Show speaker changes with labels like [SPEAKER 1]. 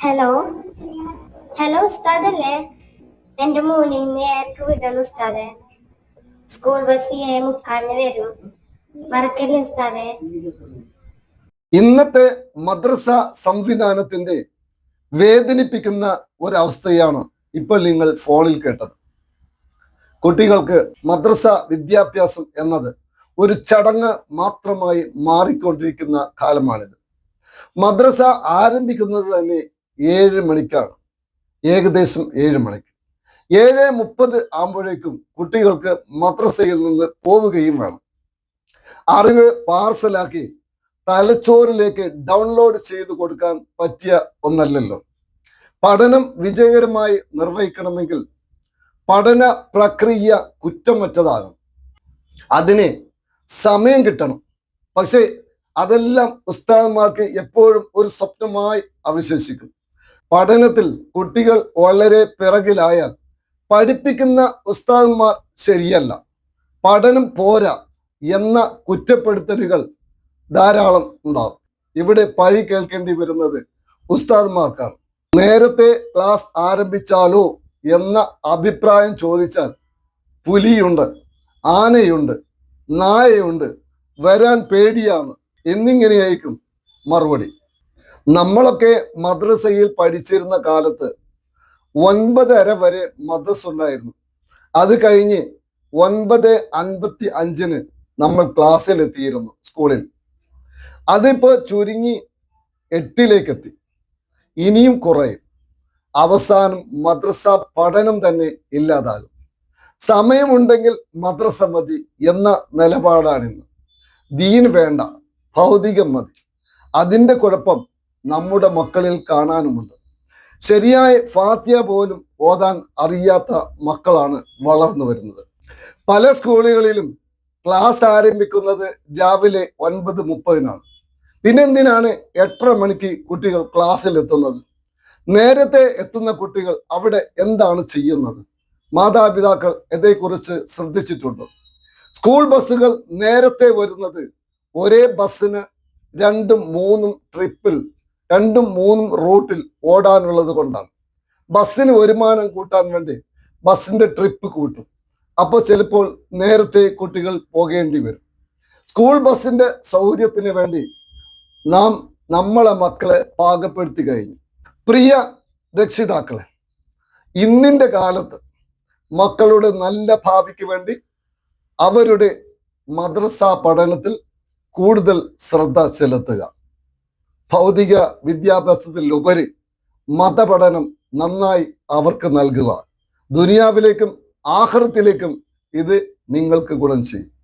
[SPEAKER 1] Hello hello ഉസ്താദല്ലേ? എന്റെ മോനെ ഇന്ന് ഏർക്ക് വിടണം ഉസ്താദെ? സ്കൂൾ ബസ് ഏ മുക്കാലിന് വരും. മറക്കല്ലേ ഉസ്താദെ?
[SPEAKER 2] ഇന്നത്തെ മദ്രസ സംവിധാനത്തിന്റെ വേദനിപ്പിക്കുന്ന ഒരവസ്ഥയാണ് ഇപ്പോൾ നിങ്ങൾ ഫോണിൽ കേട്ടത്. കുട്ടികൾക്ക് മദ്രസ വിദ്യാഭ്യാസം എന്നത് ഒരു ചടങ്ങ് മാത്രമായി മാറിക്കൊണ്ടിരിക്കുന്ന കാലമാണിത്. മദ്രസ ആരംഭിക്കുന്നത് തന്നെ ഏഴ് മണിക്കാണ്. ഏകദേശം ഏഴ് മണിക്ക്. ഏഴ് മുപ്പത് ആകുമ്പോഴേക്കും കുട്ടികൾക്ക് മദ്രസയിൽ നിന്ന് പോവുകയും വേണം. അറിവ് പാർസലാക്കി തലച്ചോറിലേക്ക് ഡൗൺലോഡ് ചെയ്തു കൊടുക്കാൻ പറ്റിയ ഒന്നല്ലല്ലോ. പഠനം വിജയകരമായി നിർവഹിക്കണമെങ്കിൽ പഠന പ്രക്രിയ കുറ്റമറ്റതാകണം. അതിന് സമയം കിട്ടണം. പക്ഷേ അതെല്ലാം ഉസ്താദന്മാർക്ക് എപ്പോഴും ഒരു സ്വപ്നമായി അവശേഷിക്കും. പഠനത്തിൽ കുട്ടികൾ വളരെ പിറകിലായാൽ പഠിപ്പിക്കുന്ന ഉസ്താദന്മാർ ശരിയല്ല. പഠനം പോരാ എന്ന കുറ്റപ്പെടുത്തലുകൾ ധാരാളം ഉണ്ടാവും. ഇവിടെ പഴി കേൾക്കേണ്ടി വരുന്നത് ഉസ്താദ്മാർക്കാണ്. നേരത്തെ ക്ലാസ് ആരംഭിച്ചാലോ എന്ന അഭിപ്രായം ചോദിച്ചാൽ പുലിയുണ്ട് ആനയുണ്ട് നായയുണ്ട് വരാൻ പേടിയാണ് എന്നിങ്ങനെയായിരിക്കും മറുപടി. നമ്മളൊക്കെ മദ്രസയിൽ പഠിച്ചിരുന്ന കാലത്ത് ഒൻപതര വരെ മദ്രസ ഉണ്ടായിരുന്നു അത് കഴിഞ്ഞ് ഒൻപത് അൻപത്തി അഞ്ചിന് നമ്മൾ ക്ലാസ്സിൽ എത്തിയിരുന്നു സ്കൂളിൽ. അതിപ്പോ ചുരുങ്ങി എട്ടിലേക്ക് എത്തി ഇനിയും കുറയും. അവസാനം മദ്രസ പഠനം തന്നെ ഇല്ലാതാകും. സമയമുണ്ടെങ്കിൽ മദ്രസ മതി എന്ന നിലപാടാണിന്ന്. ദീൻ വേണ്ട ഭൗതികം മതി. അതിന്റെ കുഴപ്പം നമ്മുടെ മക്കളിൽ കാണാനുമുണ്ട്. ശരിയായ ഫാത്തിയ പോലും ഓതാൻ അറിയാത്ത മക്കളാണ് വളർന്നു വരുന്നത്. പല സ്കൂളുകളിലും ക്ലാസ് ആരംഭിക്കുന്നത് രാവിലെ ഒൻപത് മുപ്പതിനാണ്. പിന്നെന്തിനാണ് എട്ടര മണിക്ക് കുട്ടികൾ ക്ലാസ്സിൽ എത്തുന്നത്? നേരത്തെ എത്തുന്ന കുട്ടികൾ അവിടെ എന്താണ് ചെയ്യുന്നത്? മാതാപിതാക്കൾ ഇതേക്കുറിച്ച് ശ്രദ്ധിച്ചിട്ടുണ്ട്. സ്കൂൾ ബസ്സുകൾ നേരത്തെ വരുന്നത് ഒരേ ബസ്സിന് രണ്ടും മൂന്നും ട്രിപ്പിൽ രണ്ടും മൂന്നും റൂട്ടിൽ ഓടാനുള്ളത് കൊണ്ടാണ്. ബസ്സിന് വരുമാനം കൂട്ടാൻ വേണ്ടി ബസ്സിന്റെ ട്രിപ്പ് കൂട്ടും. അപ്പോൾ ചിലപ്പോൾ നേരത്തെ കുട്ടികൾ പോകേണ്ടി വരും. സ്കൂൾ ബസ്സിന്റെ സൗകര്യത്തിന് വേണ്ടി നാം നമ്മളെ മക്കളെ പാകപ്പെടുത്തി കഴിഞ്ഞു. പ്രിയ രക്ഷിതാക്കളെ ഇന്നിന്റെ കാലത്ത് മക്കളുടെ നല്ല ഭാവിക്ക് വേണ്ടി അവരുടെ മദ്രസ പഠനത്തിൽ കൂടുതൽ ശ്രദ്ധ ചെലുത്തുക. ഭൗതിക വിദ്യാഭ്യാസത്തിലുപരി മതപഠനം നന്നായി അവർക്ക് നൽകുക. ദുനിയാവിലേക്കും ആഹൃത്തിലേക്കും ഇത് നിങ്ങൾക്ക് ഗുണം ചെയ്യും.